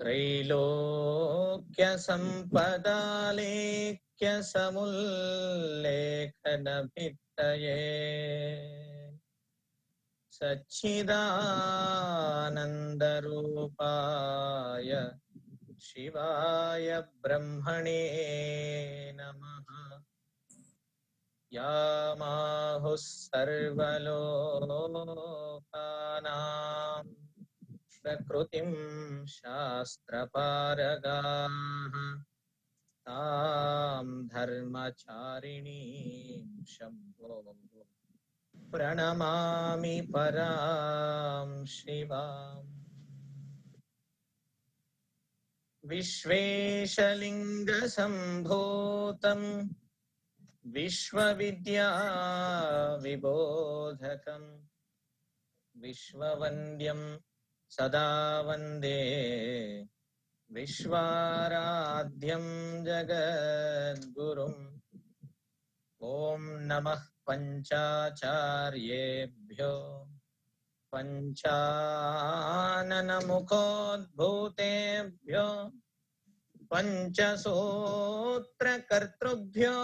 त्रैलोक्यसम्पदालेख्य समुल्लेखनभित्तये सच्चिदानन्दरूपाय शिवाय ब्रह्मणे नमः यामाहुः सर्वलोकानाम् प्रकृतिं शास्त्रपारगाः। तां धर्मचारिणीं शम्भो। प्रणमामि परां शिवाम्। विश्वेशलिङ्गसम्भूतम् विश्वविद्याविबोधकम्। विश्ववन्द्यम् सदा वंदे विश्वाराध्यं जगद्गुरुम्। ॐ नमः पञ्चाचार्येभ्यो। पञ्चाननमुखोद्भूतेभ्यो। पञ्चसूत्रकर्तृभ्यो।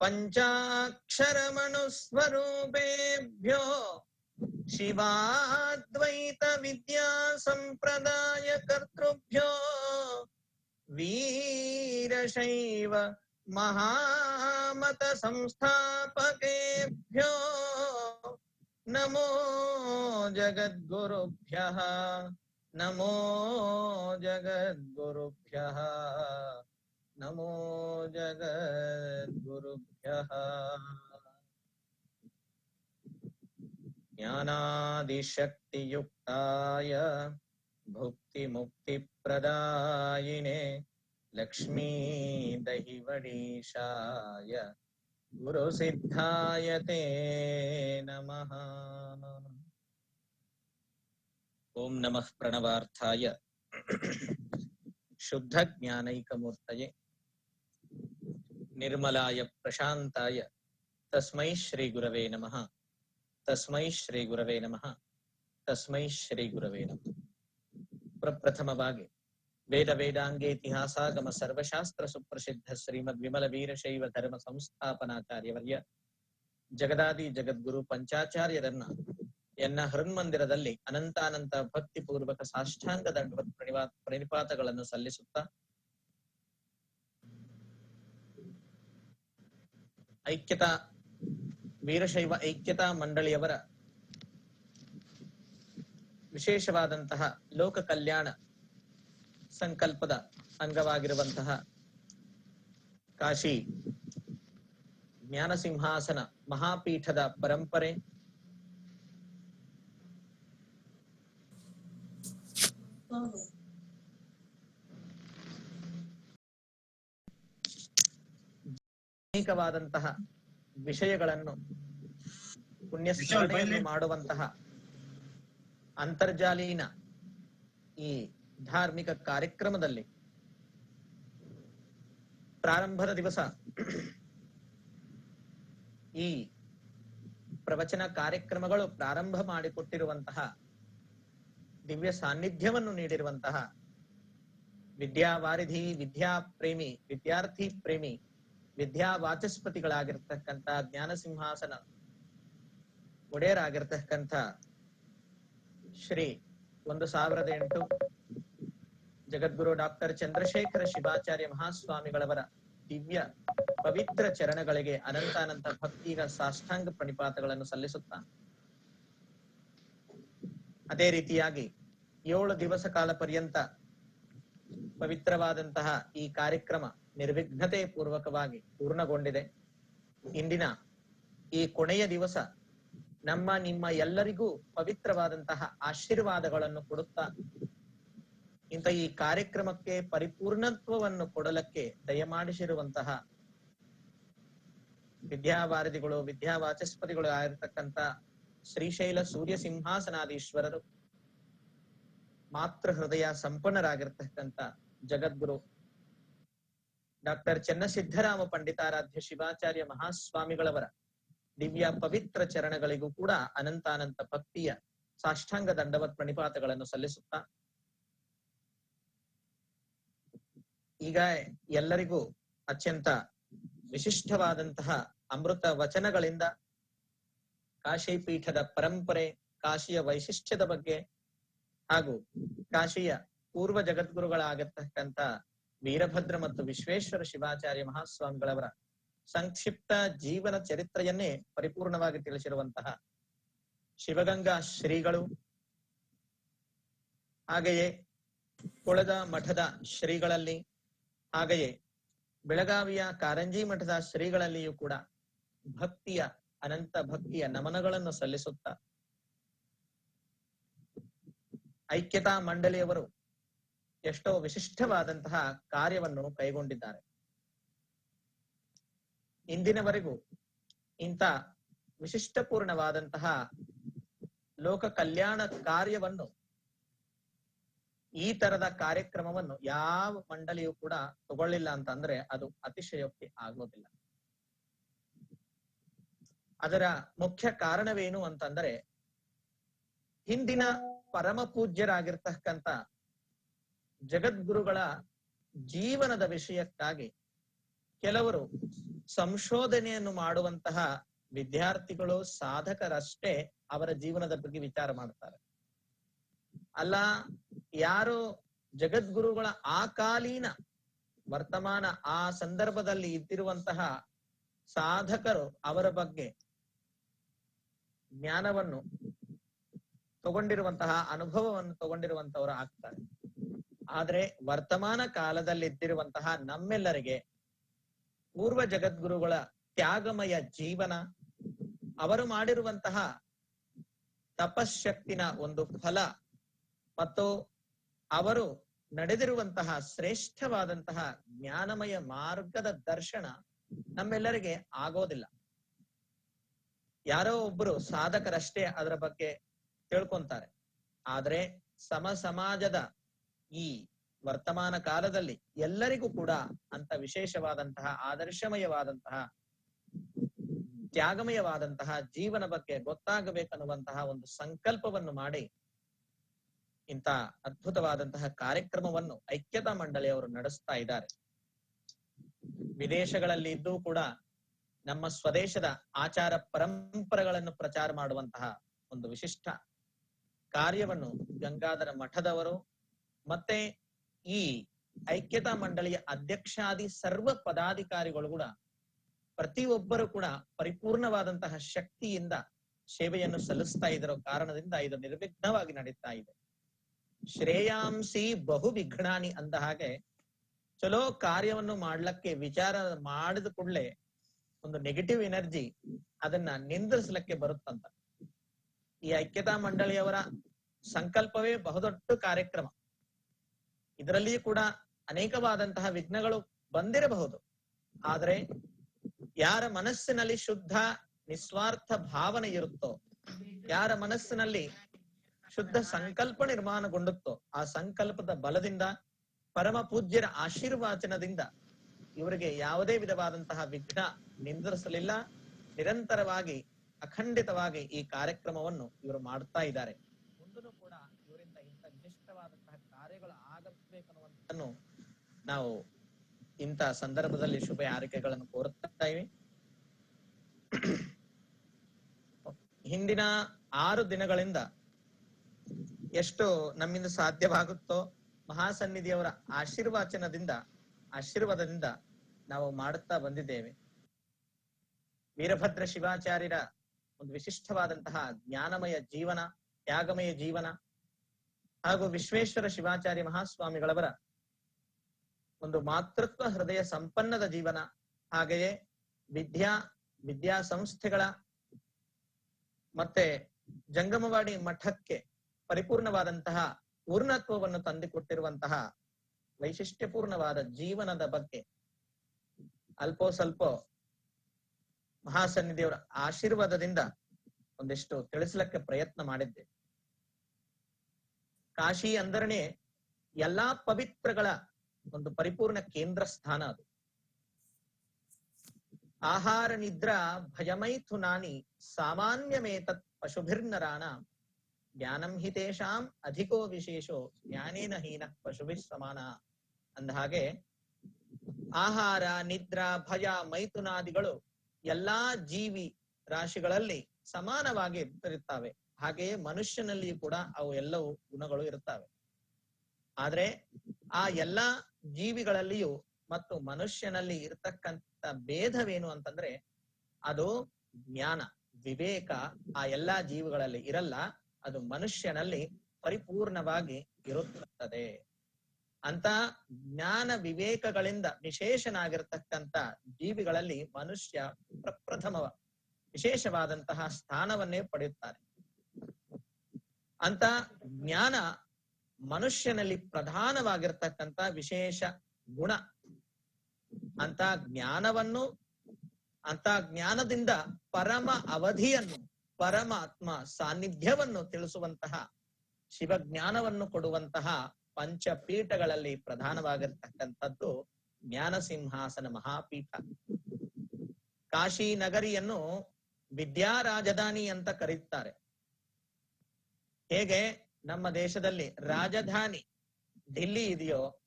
पञ्चाक्षरमणुस्वरूपेभ्यो शिवाद्वैतविद्यासम्प्रदायकर्तृभ्यो वीरशैव महामतसंस्थापकेभ्यो नमो जगद्गुरुभ्यः नमो जगद्गुरुभ्यः नमो जगद्गुरुभ्यः। ज्ञानादिशक्तियुक्ताय भुक्तिमुक्तिप्रदायिने लक्ष्मीदहिवडीशाय गुरुसिद्धाय ते नमः। ॐ नमः प्रणवार्थाय। शुद्धज्ञानैकमूर्तये, निर्मलाय प्रशान्ताय। तस्मै श्रीगुरवे नमः। ತಸ್ಮೈ ಶ್ರೀ ಗುರವೇ ನಮಃ ತಸ್ಮೈ ಶ್ರೀ ಗುರವೇ ನಮಃ ಪ್ರಪ್ರಥಮವಾಗಿ ವೇದ ವೇದಾಂಗೇ ಇತಿಹಾಸಾಗಮ ಸರ್ವಶಾಸ್ತ್ರ ಸುಪ್ರಸಿದ್ಧ ಶ್ರೀಮದ್ ವಿಮಲ ವೀರಶೈವ ಧರ್ಮ ಸಂಸ್ಥಾಪನಾಚಾರ್ಯವರ್ಯ ಜಗದಾದಿ ಜಗದ್ಗುರು ಪಂಚಾಚಾರ್ಯರನ್ನ ಎನ್ನ ಹೃನ್ಮಂದಿರದಲ್ಲಿ ಅನಂತಾನಂತ ಭಕ್ತಿ ಪೂರ್ವಕ ಸಾಷ್ಟಾಂಗ ದಂಡವತ್ ಪ್ರಣಿವಾ, ಪ್ರಣಿಪಾತಗಳನ್ನು ಸಲ್ಲಿಸುತ್ತಾ ಐಕ್ಯತಾ ವೀರಶೈವ ಐಕ್ಯತಾ ಮಂಡಳಿಯವರ ವಿಶೇಷವಾದಂತಹ ಲೋಕ ಕಲ್ಯಾಣ ಸಂಕಲ್ಪದ ಅಂಗವಾಗಿರುವಂತಹ ಕಾಶಿ ಜ್ಞಾನಸಿಂಹಾಸನ ಮಹಾಪೀಠದ ಪರಂಪರೆ. ಅನೇಕವಾದಂತಹ ವಿಷಯಗಳನ್ನು ಪುಣ್ಯಸ್ಮರಣೆಯನ್ನು ಮಾಡುವಂತಹ ಅಂತರ್ಜಾಲೀನ ಈ ಧಾರ್ಮಿಕ ಕಾರ್ಯಕ್ರಮದಲ್ಲಿ ಪ್ರಾರಂಭದ ದಿವಸ ಈ ಪ್ರವಚನ ಕಾರ್ಯಕ್ರಮಗಳು ಪ್ರಾರಂಭ ಮಾಡಿಕೊಟ್ಟಿರುವಂತಹ ದಿವ್ಯ ಸಾನ್ನಿಧ್ಯವನ್ನು ನೀಡಿರುವಂತಹ ವಿದ್ಯಾವಾರಿಧಿ ವಿದ್ಯಾ ಪ್ರೇಮಿ ವಿದ್ಯಾರ್ಥಿ ಪ್ರೇಮಿ ವಿದ್ಯಾ ವಾಚಸ್ಪತಿಗಳಾಗಿರ್ತಕ್ಕಂಥ ಜ್ಞಾನ ಸಿಂಹಾಸನ ಒಡೆಯರಾಗಿರ್ತಕ್ಕಂಥ ಶ್ರೀ ಒಂದು ಸಾವಿರದ ಎಂಟು ಜಗದ್ಗುರು ಡಾಕ್ಟರ್ ಚಂದ್ರಶೇಖರ ಶಿವಾಚಾರ್ಯ ಮಹಾಸ್ವಾಮಿಗಳವರ ದಿವ್ಯ ಪವಿತ್ರ ಚರಣಗಳಿಗೆ ಅನಂತಾನಂತ ಭಕ್ತಿಗ ಸಾಷ್ಟಾಂಗ ಪ್ರಣಿಪಾತಗಳನ್ನು ಸಲ್ಲಿಸುತ್ತಾ ಅದೇ ರೀತಿಯಾಗಿ ಏಳು ದಿವಸ ಕಾಲ ಪರ್ಯಂತ ಪವಿತ್ರವಾದಂತಹ ಈ ಕಾರ್ಯಕ್ರಮ ನಿರ್ವಿಘ್ನತೆ ಪೂರ್ವಕವಾಗಿ ಪೂರ್ಣಗೊಂಡಿದೆ. ಇಂದಿನ ಈ ಕೊನೆಯ ದಿವಸ ನಮ್ಮ, ನಿಮ್ಮ ಎಲ್ಲರಿಗೂ ಪವಿತ್ರವಾದಂತಹ ಆಶೀರ್ವಾದಗಳನ್ನು ಕೊಡುತ್ತಾ ಇಂಥ ಈ ಕಾರ್ಯಕ್ರಮಕ್ಕೆ ಪರಿಪೂರ್ಣತ್ವವನ್ನು ಕೊಡಲಕ್ಕೆ ದಯಮಾಡಿಸಿರುವಂತಹ ವಿದ್ಯಾವಾರದಿಗಳು, ವಿದ್ಯಾವಾಚಸ್ಪತಿಗಳು ಆಗಿರ್ತಕ್ಕಂಥ ಶ್ರೀಶೈಲ ಸೂರ್ಯ ಸಿಂಹಾಸನಾದೀಶ್ವರರು ಮಾತೃ ಹೃದಯ ಸಂಪನ್ನರಾಗಿರ್ತಕ್ಕಂಥ ಜಗದ್ಗುರು ಡಾಕ್ಟರ್ ಚನ್ನಸಿದ್ದರಾಮ ಪಂಡಿತಾರಾಧ್ಯ ಶಿವಾಚಾರ್ಯ ಮಹಾಸ್ವಾಮಿಗಳವರ ದಿವ್ಯ ಪವಿತ್ರ ಚರಣಗಳಿಗೂ ಕೂಡ ಅನಂತಾನಂತ ಭಕ್ತಿಯ ಸಾಷ್ಟಾಂಗ ದಂಡವತ್ ಪ್ರಣಿಪಾತಗಳನ್ನು ಸಲ್ಲಿಸುತ್ತಾ, ಈಗ ಎಲ್ಲರಿಗೂ ಅತ್ಯಂತ ವಿಶಿಷ್ಟವಾದಂತಹ ಅಮೃತ ವಚನಗಳಿಂದ ಕಾಶಿ ಪೀಠದ ಪರಂಪರೆ, ಕಾಶಿಯ ವೈಶಿಷ್ಟ್ಯದ ಬಗ್ಗೆ ಹಾಗೂ ಕಾಶಿಯ ಪೂರ್ವ ಜಗದ್ಗುರುಗಳಾಗತಕ್ಕಂತ ವೀರಭದ್ರ ಮತ್ತು ವಿಶ್ವೇಶ್ವರ ಶಿವಾಚಾರ್ಯ ಮಹಾಸ್ವಾಮಿಗಳವರ ಸಂಕ್ಷಿಪ್ತ ಜೀವನ ಚರಿತ್ರೆಯನ್ನೇ ಪರಿಪೂರ್ಣವಾಗಿ ತಿಳಿಸಿರುವಂತಹ ಶಿವಗಂಗಾ ಶ್ರೀಗಳು, ಹಾಗೆಯೇ ಕೊಳದ ಮಠದ ಶ್ರೀಗಳಲ್ಲಿ, ಹಾಗೆಯೇ ಬೆಳಗಾವಿಯ ಕಾರಂಜಿ ಮಠದ ಶ್ರೀಗಳಲ್ಲಿಯೂ ಕೂಡ ಭಕ್ತಿಯ, ಅನಂತ ಭಕ್ತಿಯ ನಮನಗಳನ್ನು ಸಲ್ಲಿಸುತ್ತ ಐಕ್ಯತಾ ಮಂಡಳಿಯವರು ಎಷ್ಟೋ ವಿಶಿಷ್ಟವಾದಂತಹ ಕಾರ್ಯವನ್ನು ಕೈಗೊಂಡಿದ್ದಾರೆ. ಇಂದಿನವರೆಗೂ ಇಂಥ ವಿಶಿಷ್ಟಪೂರ್ಣವಾದಂತಹ ಲೋಕ ಕಲ್ಯಾಣ ಕಾರ್ಯವನ್ನು, ಈ ತರದ ಕಾರ್ಯಕ್ರಮವನ್ನು ಯಾವ ಮಂಡಳಿಯೂ ಕೂಡ ತಗೊಳ್ಳಿಲ್ಲ ಅಂತಂದ್ರೆ ಅದು ಅತಿಶಯೋಕ್ತಿ ಆಗೋದಿಲ್ಲ. ಅದರ ಮುಖ್ಯ ಕಾರಣವೇನು ಅಂತಂದ್ರೆ ಹಿಂದಿನ ಪರಮ ಪೂಜ್ಯರಾಗಿರ್ತಕ್ಕಂತ ಜಗದ್ಗುರುಗಳ ಜೀವನದ ವಿಷಯಕ್ಕಾಗಿ ಕೆಲವರು ಸಂಶೋಧನೆಯನ್ನು ಮಾಡುವಂತಹ ವಿದ್ಯಾರ್ಥಿಗಳು ಸಾಧಕರಷ್ಟೇ ಅವರ ಜೀವನದ ಬಗ್ಗೆ ವಿಚಾರ ಮಾಡ್ತಾರೆ ಅಲ್ಲ, ಯಾರು ಜಗದ್ಗುರುಗಳ ಆ ಕಾಲೀನ ವರ್ತಮಾನ ಆ ಸಂದರ್ಭದಲ್ಲಿ ಇದ್ದಿರುವಂತಹ ಸಾಧಕರು ಅವರ ಬಗ್ಗೆ ಜ್ಞಾನವನ್ನು ತಗೊಂಡಿರುವಂತಹ ಅನುಭವವನ್ನು ತಗೊಂಡಿರುವಂತವರು ಆಗ್ತಾರೆ. ಆದ್ರೆ ವರ್ತಮಾನ ಕಾಲದಲ್ಲಿ ಇದ್ದಿರುವಂತಹ ನಮ್ಮೆಲ್ಲರಿಗೆ ಪೂರ್ವ ಜಗದ್ಗುರುಗಳ ತ್ಯಾಗಮಯ ಜೀವನ, ಅವರು ಮಾಡಿರುವಂತಹ ತಪಶಕ್ತಿನ ಒಂದು ಫಲ ಮತ್ತು ಅವರು ನಡೆದಿರುವಂತಹ ಶ್ರೇಷ್ಠವಾದಂತಹ ಜ್ಞಾನಮಯ ಮಾರ್ಗದ ದರ್ಶನ ನಮ್ಮೆಲ್ಲರಿಗೆ ಆಗೋದಿಲ್ಲ. ಯಾರೋ ಒಬ್ರು ಸಾಧಕರಷ್ಟೇ ಅದರ ಬಗ್ಗೆ ತಿಳ್ಕೊಂತಾರೆ. ಆದ್ರೆ ಸಮ ಸಮಾಜದ ಈ ವರ್ತಮಾನ ಕಾಲದಲ್ಲಿ ಎಲ್ಲರಿಗೂ ಕೂಡ ಅಂತ ವಿಶೇಷವಾದಂತಹ, ಆದರ್ಶಮಯವಾದಂತಹ, ತ್ಯಾಗಮಯವಾದಂತಹ ಜೀವನ ಬಗ್ಗೆ ಗೊತ್ತಾಗಬೇಕನ್ನುವಂತಹ ಒಂದು ಸಂಕಲ್ಪವನ್ನು ಮಾಡಿ ಇಂಥ ಅದ್ಭುತವಾದಂತಹ ಕಾರ್ಯಕ್ರಮವನ್ನು ಐಕ್ಯತಾ ಮಂಡಳಿಯವರು ನಡೆಸ್ತಾ ಇದ್ದಾರೆ. ವಿದೇಶಗಳಲ್ಲಿ ಇದ್ದು ಕೂಡ ನಮ್ಮ ಸ್ವದೇಶದ ಆಚಾರ ಪರಂಪರೆಗಳನ್ನು ಪ್ರಚಾರ ಮಾಡುವಂತಹ ಒಂದು ವಿಶಿಷ್ಟ ಕಾರ್ಯವನ್ನು ಗಂಗಾಧರ ಮಠದವರು ಮತ್ತೆ ಈ ಐಕ್ಯತಾ ಮಂಡಳಿಯ ಅಧ್ಯಕ್ಷಾದಿ ಸರ್ವ ಪದಾಧಿಕಾರಿಗಳು ಕೂಡ ಪ್ರತಿಯೊಬ್ಬರು ಕೂಡ ಪರಿಪೂರ್ಣವಾದಂತಹ ಶಕ್ತಿಯಿಂದ ಸೇವೆಯನ್ನು ಸಲ್ಲಿಸ್ತಾ ಇದರೋ ಕಾರಣದಿಂದ ಇದು ನಿರ್ವಿಘ್ನವಾಗಿ ನಡೀತಾ ಇದೆ. ಶ್ರೇಯಾಂಸಿ ಬಹು ವಿಘ್ನಾನಿ ಅಂದ ಹಾಗೆ ಚಲೋ ಕಾರ್ಯವನ್ನು ಮಾಡ್ಲಕ್ಕೆ ವಿಚಾರ ಮಾಡಿದ ಕೂಡಲೇ ಒಂದು ನೆಗೆಟಿವ್ ಎನರ್ಜಿ ಅದನ್ನ ನಿಂದ್ರಿಸ್ಲಕ್ಕೆ ಬರುತ್ತಂತ. ಈ ಐಕ್ಯತಾ ಮಂಡಳಿಯವರ ಸಂಕಲ್ಪವೇ ಬಹುದೊಡ್ಡ ಕಾರ್ಯಕ್ರಮ. ಇದರಲ್ಲಿಯೂ ಕೂಡ ಅನೇಕವಾದಂತಹ ವಿಘ್ನಗಳು ಬಂದಿರಬಹುದು. ಆದರೆ ಯಾರ ಮನಸ್ಸಿನಲ್ಲಿ ಶುದ್ಧ, ನಿಸ್ವಾರ್ಥ ಭಾವನೆ ಇರುತ್ತೋ, ಯಾರ ಮನಸ್ಸಿನಲ್ಲಿ ಶುದ್ಧ ಸಂಕಲ್ಪ ನಿರ್ಮಾಣಗೊಂಡುತ್ತೋ, ಆ ಸಂಕಲ್ಪದ ಬಲದಿಂದ, ಪರಮ ಪೂಜ್ಯರ ಆಶೀರ್ವಾಚನದಿಂದ ಇವರಿಗೆ ಯಾವುದೇ ವಿಧವಾದಂತಹ ವಿಘ್ನ ನಿಂದ್ರಿಸಲಿಲ್ಲ. ನಿರಂತರವಾಗಿ, ಅಖಂಡಿತವಾಗಿ ಈ ಕಾರ್ಯಕ್ರಮವನ್ನು ಇವರು ಮಾಡ್ತಾ ಇದ್ದಾರೆ ಮುಂದೂ ಕೂಡ ಇವರಿಂದ ಇಂಥ ವಿಶಿಷ್ಟವಾದಂತಹ ಕಾರ್ಯಗಳು ಆಗಬೇಕನ್ನುವಂತನ್ನು ನಾವು ಇಂತ ಸಂದರ್ಭದಲ್ಲಿ ಶುಭ ಹಾರೈಕೆಗಳನ್ನು ಕೋರುತ್ತಾ ಹಿಂದಿನ ಆರು ದಿನಗಳಿಂದ ಎಷ್ಟು ನಮ್ಮಿಂದ ಸಾಧ್ಯವಾಗುತ್ತೋ ಮಹಾಸನ್ನಿಧಿಯವರ ಆಶೀರ್ವಾಚನದಿಂದ, ಆಶೀರ್ವಾದದಿಂದ ನಾವು ಮಾಡುತ್ತಾ ಬಂದಿದ್ದೇವೆ. ವೀರಭದ್ರ ಶಿವಾಚಾರ್ಯರ ಒಂದು ವಿಶಿಷ್ಟವಾದಂತಹ ಜ್ಞಾನಮಯ ಜೀವನ, ತ್ಯಾಗಮಯ ಜೀವನ ಹಾಗೂ ವಿಶ್ವೇಶ್ವರ ಶಿವಾಚಾರ್ಯ ಮಹಾಸ್ವಾಮಿಗಳವರ ಒಂದು ಮಾತೃತ್ವ ಹೃದಯ ಸಂಪನ್ನದ ಜೀವನ, ಹಾಗೆಯೇ ವಿದ್ಯಾ ವಿದ್ಯಾ ಸಂಸ್ಥೆಗಳ ಮತ್ತೆ ಜಂಗಮವಾಡಿ ಮಠಕ್ಕೆ ಪರಿಪೂರ್ಣವಾದಂತಹ ಪೂರ್ಣತ್ವವನ್ನು ತಂದುಕೊಟ್ಟಿರುವಂತಹ ವೈಶಿಷ್ಟ್ಯಪೂರ್ಣವಾದ ಜೀವನದ ಬಗ್ಗೆ ಅಲ್ಪೋ ಸ್ವಲ್ಪ ಮಹಾಸನ್ನಿಧಿಯವರ ಆಶೀರ್ವಾದದಿಂದ ಒಂದಿಷ್ಟು ತಿಳಿಸ್ಲಿಕ್ಕೆ ಪ್ರಯತ್ನ ಮಾಡಿದ್ದೆ ಕಾಶಿ ಅಂದರನೆ ಎಲ್ಲಾ ಪವಿತ್ರಗಳ ಒಂದು ಪರಿಪೂರ್ಣ ಕೇಂದ್ರ ಸ್ಥಾನ ಅದು. ಆಹಾರ ನಿದ್ರಾ ಭಯಮೈಥುನಾನಿ ಸಾಮಾನ್ಯಮೇತತ್ ಪಶುಭಿರ್ನರಾಣ ಜ್ಞಾನಂ ಹಿತೇಶಾಂ ಅಧಿಕೋ ವಿಶೇಷೋ ಜ್ಞಾನೇನ ಹೀನ ಪಶುಭಿ ಸಮಾನ ಅಂದ ಹಾಗೆ ಆಹಾರ ನಿದ್ರಾ ಭಯ ಮೈಥುನಾದಿಗಳು ಎಲ್ಲಾ ಜೀವಿ ರಾಶಿಗಳಲ್ಲಿ ಸಮಾನವಾಗಿ ಇರುತ್ತವೆ ಹಾಗೆಯೇ ಮನುಷ್ಯನಲ್ಲಿಯೂ ಕೂಡ ಅವು ಎಲ್ಲವೂ ಗುಣಗಳು ಇರುತ್ತವೆ. ಆದ್ರೆ ಆ ಎಲ್ಲಾ ಜೀವಿಗಳಲ್ಲಿಯೂ ಮತ್ತು ಮನುಷ್ಯನಲ್ಲಿ ಇರತಕ್ಕಂತ ಭೇದವೇನು ಅಂತಂದ್ರೆ ಅದು ಜ್ಞಾನ, ವಿವೇಕ ಆ ಎಲ್ಲಾ ಜೀವಿಗಳಲ್ಲಿ ಇರಲ್ಲ, ಅದು ಮನುಷ್ಯನಲ್ಲಿ ಪರಿಪೂರ್ಣವಾಗಿ ಇರುತ್ತದೆ. ಅಂತ ಜ್ಞಾನ ವಿವೇಕಗಳಿಂದ ವಿಶೇಷನಾಗಿರ್ತಕ್ಕಂತ ಜೀವಿಗಳಲ್ಲಿ ಮನುಷ್ಯ ಪ್ರಪ್ರಥಮ ವಿಶೇಷವಾದಂತಹ ಸ್ಥಾನವನ್ನೇ ಪಡೆಯುತ್ತಾರೆ. ಅಂತ ಜ್ಞಾನ ಮನುಷ್ಯನಲ್ಲಿ ಪ್ರಧಾನವಾಗಿರ್ತಕ್ಕಂತ ವಿಶೇಷ ಗುಣ. ಅಂತ ಜ್ಞಾನವನ್ನು, ಅಂತ ಜ್ಞಾನದಿಂದ ಪರಮ ಅವಧಿಯನ್ನು, ಪರಮಾತ್ಮ ಸಾನ್ನಿಧ್ಯವನ್ನು ತಿಳಿಸುವಂತಹ, ಶಿವಜ್ಞಾನವನ್ನು ಕೊಡುವಂತಹ ಪಂಚಪೀಠಗಳಲ್ಲಿ ಪ್ರಧಾನವಾಗಿರ್ತಕ್ಕಂಥದ್ದು ಜ್ಞಾನ ಸಿಂಹಾಸನ ಮಹಾಪೀಠ. ಕಾಶಿ ನಗರಿಯನ್ನು ವಿದ್ಯಾ ರಾಜಧಾನಿ ಅಂತ ಕರೆಯುತ್ತಾರೆ ಹೇಗೆ ನಮ್ಮ ದೇಶದಲ್ಲಿ ರಾಜಧಾನಿ ದಿಲ್ಲಿ ಇದೆಯೋ,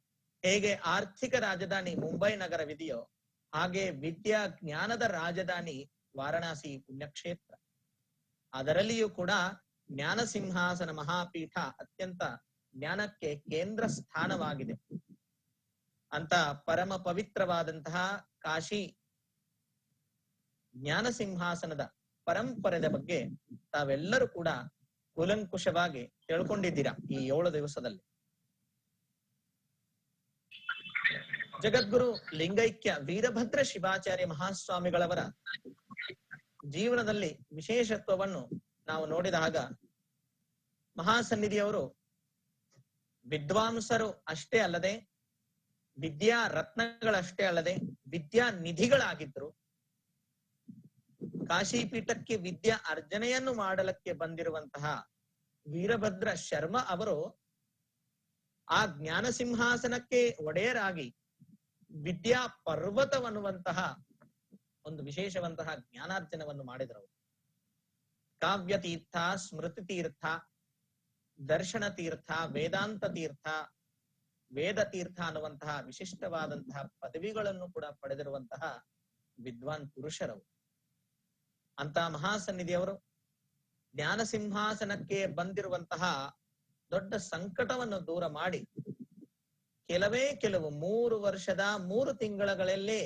ಹೇಗೆ ಆರ್ಥಿಕ ರಾಜಧಾನಿ ಮುಂಬೈ ನಗರವಿದೆಯೋ, ಹಾಗೆ ವಿದ್ಯಾ ಜ್ಞಾನದ ರಾಜಧಾನಿ ವಾರಣಾಸಿ ಪುಣ್ಯಕ್ಷೇತ್ರ. ಅದರಲ್ಲಿಯೂ ಕೂಡ ಜ್ಞಾನ ಸಿಂಹಾಸನ ಮಹಾಪೀಠ ಅತ್ಯಂತ ಜ್ಞಾನಕ್ಕೆ ಕೇಂದ್ರ ಸ್ಥಾನವಾಗಿದೆ. ಅಂತ ಪರಮ ಪವಿತ್ರವಾದಂತಹ ಕಾಶಿ ಜ್ಞಾನ ಸಿಂಹಾಸನದ ಪರಂಪರೆದ ಬಗ್ಗೆ ತಾವೆಲ್ಲರೂ ಕೂಡ ಕೂಲಂಕುಷವಾಗಿ ತಿಳ್ಕೊಂಡಿದ್ದೀರಾ ಈ ಏಳು ದಿವಸದಲ್ಲಿ? ಜಗದ್ಗುರು ಲಿಂಗೈಕ್ಯ ವೀರಭದ್ರ ಶಿವಾಚಾರ್ಯ ಮಹಾಸ್ವಾಮಿಗಳವರ ಜೀವನದಲ್ಲಿ ವಿಶೇಷತ್ವವನ್ನು ನಾವು ನೋಡಿದಾಗ ಮಹಾಸನ್ನಿಧಿಯವರು ವಿದ್ವಾಂಸರು ಅಷ್ಟೇ ಅಲ್ಲದೆ ವಿದ್ಯಾ ರತ್ನಗಳಷ್ಟೇ ಅಲ್ಲದೆ ವಿದ್ಯಾ ನಿಧಿಗಳಾಗಿದ್ರು ಕಾಶಿ ಪೀಠಕ್ಕೆ ವಿದ್ಯಾ ಅರ್ಜನೆಯನ್ನು ಮಾಡಲಕ್ಕೆ ಬಂದಿರುವಂತಹ ವೀರಭದ್ರ ಶರ್ಮ ಅವರು ಆ ಜ್ಞಾನ ಸಿಂಹಾಸನಕ್ಕೆ ಒಡೆಯರಾಗಿ ವಿದ್ಯಾ ಪರ್ವತವನ್ನುವಂತಹ ಒಂದು ವಿಶೇಷವಂತಹ ಜ್ಞಾನಾರ್ಜನವನ್ನು ಮಾಡಿದರು. ಕಾವ್ಯ ತೀರ್ಥ ಸ್ಮೃತಿ ತೀರ್ಥ ದರ್ಶನ ತೀರ್ಥ ವೇದಾಂತ ತೀರ್ಥ ವೇದ ತೀರ್ಥ ಅನ್ನುವಂತಹ ವಿಶಿಷ್ಟವಾದಂತಹ ಪದವಿಗಳನ್ನು ಕೂಡ ಪಡೆದಿರುವಂತಹ ವಿದ್ವಾನ್ ಪುರುಷರವು ಅಂತ ಮಹಾಸನ್ನಿಧಿಯವರು ಜ್ಞಾನ ಸಿಂಹಾಸನಕ್ಕೆ ಬಂದಿರುವಂತಹ ದೊಡ್ಡ ಸಂಕಟವನ್ನು ದೂರ ಮಾಡಿ ಕೆಲವೇ ಕೆಲವು ಮೂರು ವರ್ಷದ ಮೂರು ತಿಂಗಳಗಳಲ್ಲೇ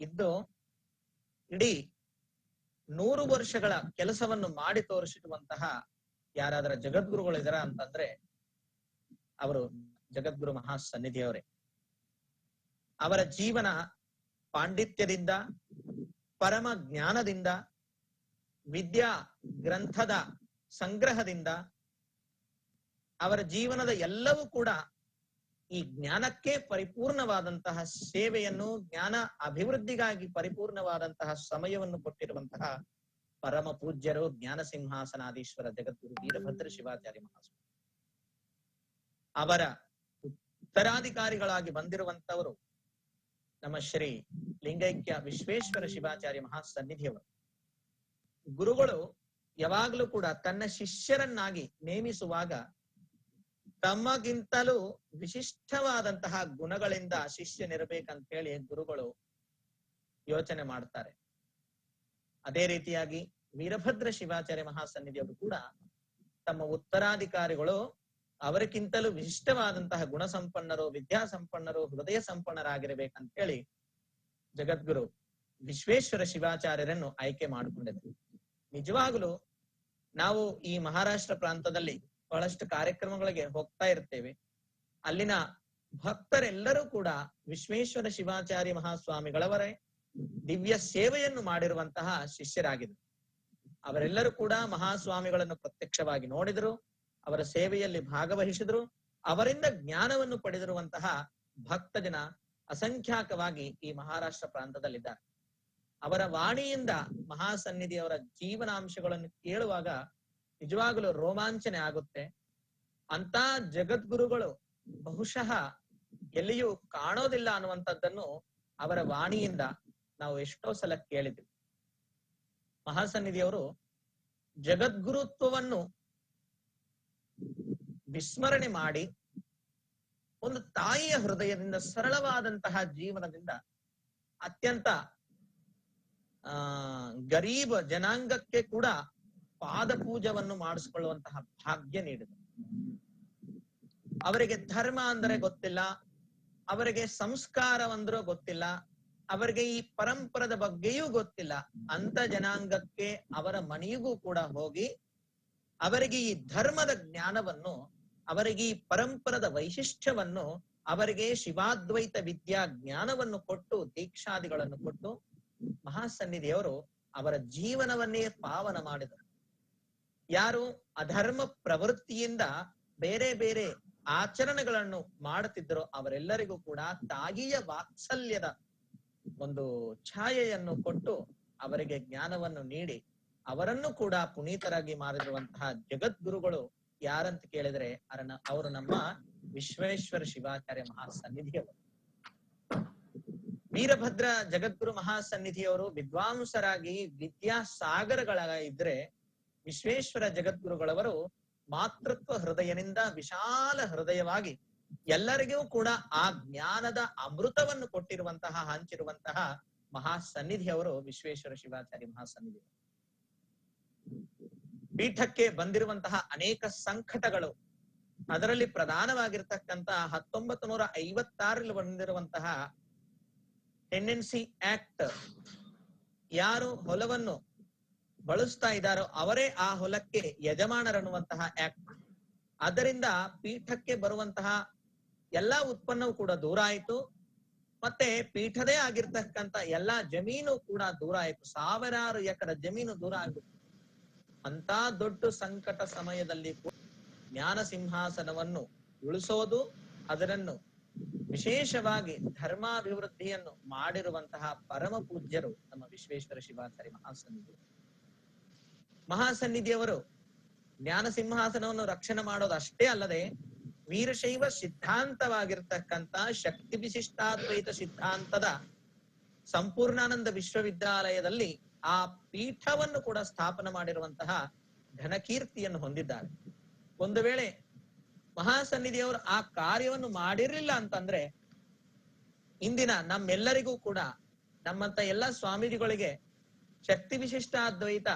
ಇದ್ದು ಇಡೀ ನೂರು ವರ್ಷಗಳ ಕೆಲಸವನ್ನು ಮಾಡಿ ತೋರಿಸಿರುವಂತಹ ಯಾರಾದರ ಜಗದ್ಗುರುಗಳಿದಾರ ಅಂತಂದ್ರೆ ಅವರು ಜಗದ್ಗುರು ಮಹಾಸನ್ನಿಧಿಯವರೇ ಅವರ ಜೀವನ ಪಾಂಡಿತ್ಯದಿಂದ, ಪರಮ ಜ್ಞಾನದಿಂದ ವಿದ್ಯಾ ಗ್ರಂಥದ ಸಂಗ್ರಹದಿಂದ ಅವರ ಜೀವನದ ಎಲ್ಲವೂ ಕೂಡ ಈ ಜ್ಞಾನಕ್ಕೆ ಪರಿಪೂರ್ಣವಾದಂತಹ ಸೇವೆಯನ್ನು, ಜ್ಞಾನ ಅಭಿವೃದ್ಧಿಗಾಗಿ ಪರಿಪೂರ್ಣವಾದಂತಹ ಸಮಯವನ್ನು ಕೊಟ್ಟಿರುವಂತಹ ಪರಮ ಪೂಜ್ಯರು ಜ್ಞಾನ ಸಿಂಹಾಸನಾದೀಶ್ವರ ಜಗದ್ಗುರು ವೀರಭದ್ರ ಶಿವಾಚಾರ್ಯ ಮಹಾಸ್ವಾಮಿ. ಅವರ ಉತ್ತರಾಧಿಕಾರಿಗಳಾಗಿ ಬಂದಿರುವಂತವರು ನಮ್ಮ ಶ್ರೀ ಲಿಂಗೈಕ್ಯ ವಿಶ್ವೇಶ್ವರ ಶಿವಾಚಾರ್ಯ ಮಹಾಸನ್ನಿಧಿಯವರು. ಗುರುಗಳು ಯಾವಾಗ್ಲೂ ಕೂಡ ತನ್ನ ಶಿಷ್ಯರನ್ನಾಗಿ ನೇಮಿಸುವಾಗ ತಮ್ಮಗಿಂತಲೂ ವಿಶಿಷ್ಟವಾದಂತಹ ಗುಣಗಳಿಂದ ಶಿಷ್ಯನಿರಬೇಕಂತ ಹೇಳಿ ಗುರುಗಳು ಯೋಚನೆ ಮಾಡ್ತಾರೆ. ಅದೇ ರೀತಿಯಾಗಿ ವೀರಭದ್ರ ಶಿವಾಚಾರ್ಯ ಮಹಾಸನ್ನಿಧಿಯವರು ಕೂಡ ತಮ್ಮ ಉತ್ತರಾಧಿಕಾರಿಗಳು ಅವರಿಗಿಂತಲೂ ವಿಶಿಷ್ಟವಾದಂತಹ ಗುಣ ಸಂಪನ್ನರು ವಿದ್ಯಾ ಸಂಪನ್ನರು ಹೃದಯ ಸಂಪನ್ನರಾಗಿರ್ಬೇಕಂತ ಹೇಳಿ ಜಗದ್ಗುರು ವಿಶ್ವೇಶ್ವರ ಶಿವಾಚಾರ್ಯರನ್ನು ಆಯ್ಕೆ ಮಾಡಿಕೊಂಡಿದ್ರು ನಿಜವಾಗಲೂ ನಾವು ಈ ಮಹಾರಾಷ್ಟ್ರ ಪ್ರಾಂತದಲ್ಲಿ ಬಹಳಷ್ಟು ಕಾರ್ಯಕ್ರಮಗಳಿಗೆ ಹೋಗ್ತಾ ಇರ್ತೇವೆ. ಅಲ್ಲಿನ ಭಕ್ತರೆಲ್ಲರೂ ಕೂಡ ವಿಶ್ವೇಶ್ವರ ಶಿವಾಚಾರ್ಯ ಮಹಾಸ್ವಾಮಿಗಳವರೇ ದಿವ್ಯ ಸೇವೆಯನ್ನು ಮಾಡಿರುವಂತಹ ಶಿಷ್ಯರಾಗಿದ್ರು ಅವರೆಲ್ಲರೂ ಕೂಡ ಮಹಾಸ್ವಾಮಿಗಳನ್ನು ಪ್ರತ್ಯಕ್ಷವಾಗಿ ನೋಡಿದರು, ಅವರ ಸೇವೆಯಲ್ಲಿ ಭಾಗವಹಿಸಿದ್ರು, ಅವರಿಂದ ಜ್ಞಾನವನ್ನು ಪಡೆದಿರುವಂತಹ ಭಕ್ತ ಜನ ಅಸಂಖ್ಯಾಕವಾಗಿ ಈ ಮಹಾರಾಷ್ಟ್ರ ಪ್ರಾಂತದಲ್ಲಿದ್ದಾರೆ. ಅವರ ವಾಣಿಯಿಂದ ಮಹಾಸನ್ನಿಧಿಯವರ ಜೀವನಾಂಶಗಳನ್ನು ಕೇಳುವಾಗ ನಿಜವಾಗಲೂ ರೋಮಾಂಚನೆ ಆಗುತ್ತೆ. ಅಂತ ಜಗದ್ಗುರುಗಳು ಬಹುಶಃ ಎಲ್ಲಿಯೂ ಕಾಣೋದಿಲ್ಲ ಅನ್ನುವಂಥದ್ದನ್ನು ಅವರ ವಾಣಿಯಿಂದ ನಾವು ಎಷ್ಟೋ ಸಲ ಕೇಳಿದ್ವಿ. ಮಹಾಸನ್ನಿಧಿಯವರು ಜಗದ್ಗುರುತ್ವವನ್ನು ವಿಸ್ಮರಣೆ ಮಾಡಿ ಒಂದು ತಾಯಿಯ ಹೃದಯದಿಂದ ಸರಳವಾದಂತಹ ಜೀವನದಿಂದ ಅತ್ಯಂತ ಆ, ಗರೀಬ್ ಜನಾಂಗಕ್ಕೆ ಕೂಡ ಪಾದ ಪೂಜವನ್ನು ಮಾಡಿಸಿಕೊಳ್ಳುವಂತಹ ಭಾಗ್ಯ ನೀಡಿದೆ. ಅವರಿಗೆ ಧರ್ಮ ಅಂದರೆ ಗೊತ್ತಿಲ್ಲ, ಅವರಿಗೆ ಸಂಸ್ಕಾರವಂದ್ರೂ ಗೊತ್ತಿಲ್ಲ, ಅವರಿಗೆ ಈ ಪರಂಪರದ ಬಗ್ಗೆಯೂ ಗೊತ್ತಿಲ್ಲ. ಅಂತ ಜನಾಂಗಕ್ಕೆ ಅವರ ಮನೆಯಿಗೂ ಕೂಡ ಹೋಗಿ ಅವರಿಗೆ ಈ ಧರ್ಮದ ಜ್ಞಾನವನ್ನು, ಅವರಿಗೆ ಈ ಪರಂಪರದ ವೈಶಿಷ್ಟ್ಯವನ್ನು, ಅವರಿಗೆ ಶಿವಾದ್ವೈತ ವಿದ್ಯಾ ಜ್ಞಾನವನ್ನು ಕೊಟ್ಟು, ದೀಕ್ಷಾದಿಗಳನ್ನು ಕೊಟ್ಟು ಮಹಾಸನ್ನಿಧಿಯವರು ಅವರ ಜೀವನವನ್ನೇ ಪಾವನ ಮಾಡಿದರು. ಯಾರು ಅಧರ್ಮ ಪ್ರವೃತ್ತಿಯಿಂದ ಬೇರೆ ಬೇರೆ ಆಚರಣೆಗಳನ್ನು ಮಾಡುತ್ತಿದ್ದರು ಅವರೆಲ್ಲರಿಗೂ ಕೂಡ ತಾಯಿಯ ವಾತ್ಸಲ್ಯದ ಒಂದು ಛಾಯೆಯನ್ನು ಕೊಟ್ಟು ಅವರಿಗೆ ಜ್ಞಾನವನ್ನು ನೀಡಿ ಅವರನ್ನು ಕೂಡ ಪುನೀತರಾಗಿ ಮಾಡಿರುವಂತಹ ಜಗದ್ಗುರುಗಳು ಯಾರಂತ ಕೇಳಿದ್ರೆ ಅರನ ಅವರು ನಮ್ಮ ವಿಶ್ವೇಶ್ವರ ಶಿವಾಚಾರ್ಯ ಮಹಾಸನ್ನಿಧಿಯವರು. ವೀರಭದ್ರ ಜಗದ್ಗುರು ಮಹಾಸನ್ನಿಧಿಯವರು ವಿದ್ವಾಂಸರಾಗಿ ವಿದ್ಯಾ ಸಾಗರಗಳ ಇದ್ರೆ ವಿಶ್ವೇಶ್ವರ ಜಗದ್ಗುರುಗಳವರು ಮಾತೃತ್ವ ಹೃದಯನಿಂದ ವಿಶಾಲ ಹೃದಯವಾಗಿ ಎಲ್ಲರಿಗೂ ಕೂಡ ಆ ಜ್ಞಾನದ ಅಮೃತವನ್ನು ಕೊಟ್ಟಿರುವಂತಹ, ಹಂಚಿರುವಂತಹ ಮಹಾಸನ್ನಿಧಿಯವರು ವಿಶ್ವೇಶ್ವರ ಶಿವಾಚಾರ್ಯ ಮಹಾಸನ್ನಿಧಿ. ಪೀಠಕ್ಕೆ ಬಂದಿರುವಂತಹ ಅನೇಕ ಸಂಕಟಗಳು, ಅದರಲ್ಲಿ ಪ್ರಧಾನವಾಗಿರ್ತಕ್ಕಂತಹ ಹತ್ತೊಂಬತ್ತು ನೂರ ಐವತ್ತಾರಲ್ಲಿ ಬಂದಿರುವಂತಹ ಟೆಂಡೆನ್ಸಿ ಆಕ್ಟ್ ಯಾರು ಹೊಲವನ್ನು ಬಳಸ್ತಾ ಇದ್ದಾರೋ ಅವರೇ ಆ ಹೊಲಕ್ಕೆ ಯಜಮಾನರನ್ನುವಂತಹ ಆಕ್ಟ್ ಅದರಿಂದ ಪೀಠಕ್ಕೆ ಬರುವಂತಹ ಎಲ್ಲಾ ಉತ್ಪನ್ನವೂ ಕೂಡ ದೂರ ಆಯಿತು. ಮತ್ತೆ ಪೀಠದೇ ಆಗಿರ್ತಕ್ಕಂತ ಎಲ್ಲಾ ಜಮೀನು ಕೂಡ ದೂರ ಆಯಿತು. ಸಾವಿರಾರು ಎಕರೆ ಜಮೀನು ದೂರ ಆಗಿತ್ತು ಅಂತ ದೊಡ್ಡ ಸಂಕಟ ಸಮಯದಲ್ಲಿ ಕೂಡ ಜ್ಞಾನ ಸಿಂಹಾಸನವನ್ನು ಉಳಿಸೋದು, ಅದರನ್ನು ವಿಶೇಷವಾಗಿ ಧರ್ಮಾಭಿವೃದ್ಧಿಯನ್ನು ಮಾಡಿರುವಂತಹ ಪರಮ ಪೂಜ್ಯರು ನಮ್ಮ ವಿಶ್ವೇಶ್ವರ ಶಿವಾಚಾರಿ ಮಹಾಸನ್ನಿಧಿ. ಮಹಾಸನ್ನಿಧಿಯವರು ಜ್ಞಾನ ಸಿಂಹಾಸನವನ್ನು ರಕ್ಷಣೆ ಮಾಡೋದು ಅಷ್ಟೇ ಅಲ್ಲದೆ ವೀರಶೈವ ಸಿದ್ಧಾಂತವಾಗಿರ್ತಕ್ಕಂತ ಶಕ್ತಿ ವಿಶಿಷ್ಟಾದ್ವೈತ ಸಿದ್ಧಾಂತದ ಸಂಪೂರ್ಣಾನಂದ ವಿಶ್ವವಿದ್ಯಾಲಯದಲ್ಲಿ ಆ ಪೀಠವನ್ನು ಕೂಡ ಸ್ಥಾಪನೆ ಮಾಡಿರುವಂತಹ ಘನಕೀರ್ತಿಯನ್ನು ಹೊಂದಿದ್ದಾರೆ. ಒಂದು ವೇಳೆ ಮಹಾಸನ್ನಿಧಿಯವರು ಆ ಕಾರ್ಯವನ್ನು ಮಾಡಿರ್ಲಿಲ್ಲ ಅಂತಂದ್ರೆ ಇಂದಿನ ನಮ್ಮೆಲ್ಲರಿಗೂ ಕೂಡ ನಮ್ಮಂತ ಎಲ್ಲ ಸ್ವಾಮೀಜಿಗಳಿಗೆ ಶಕ್ತಿ ವಿಶಿಷ್ಟ ಅದ್ವೈತ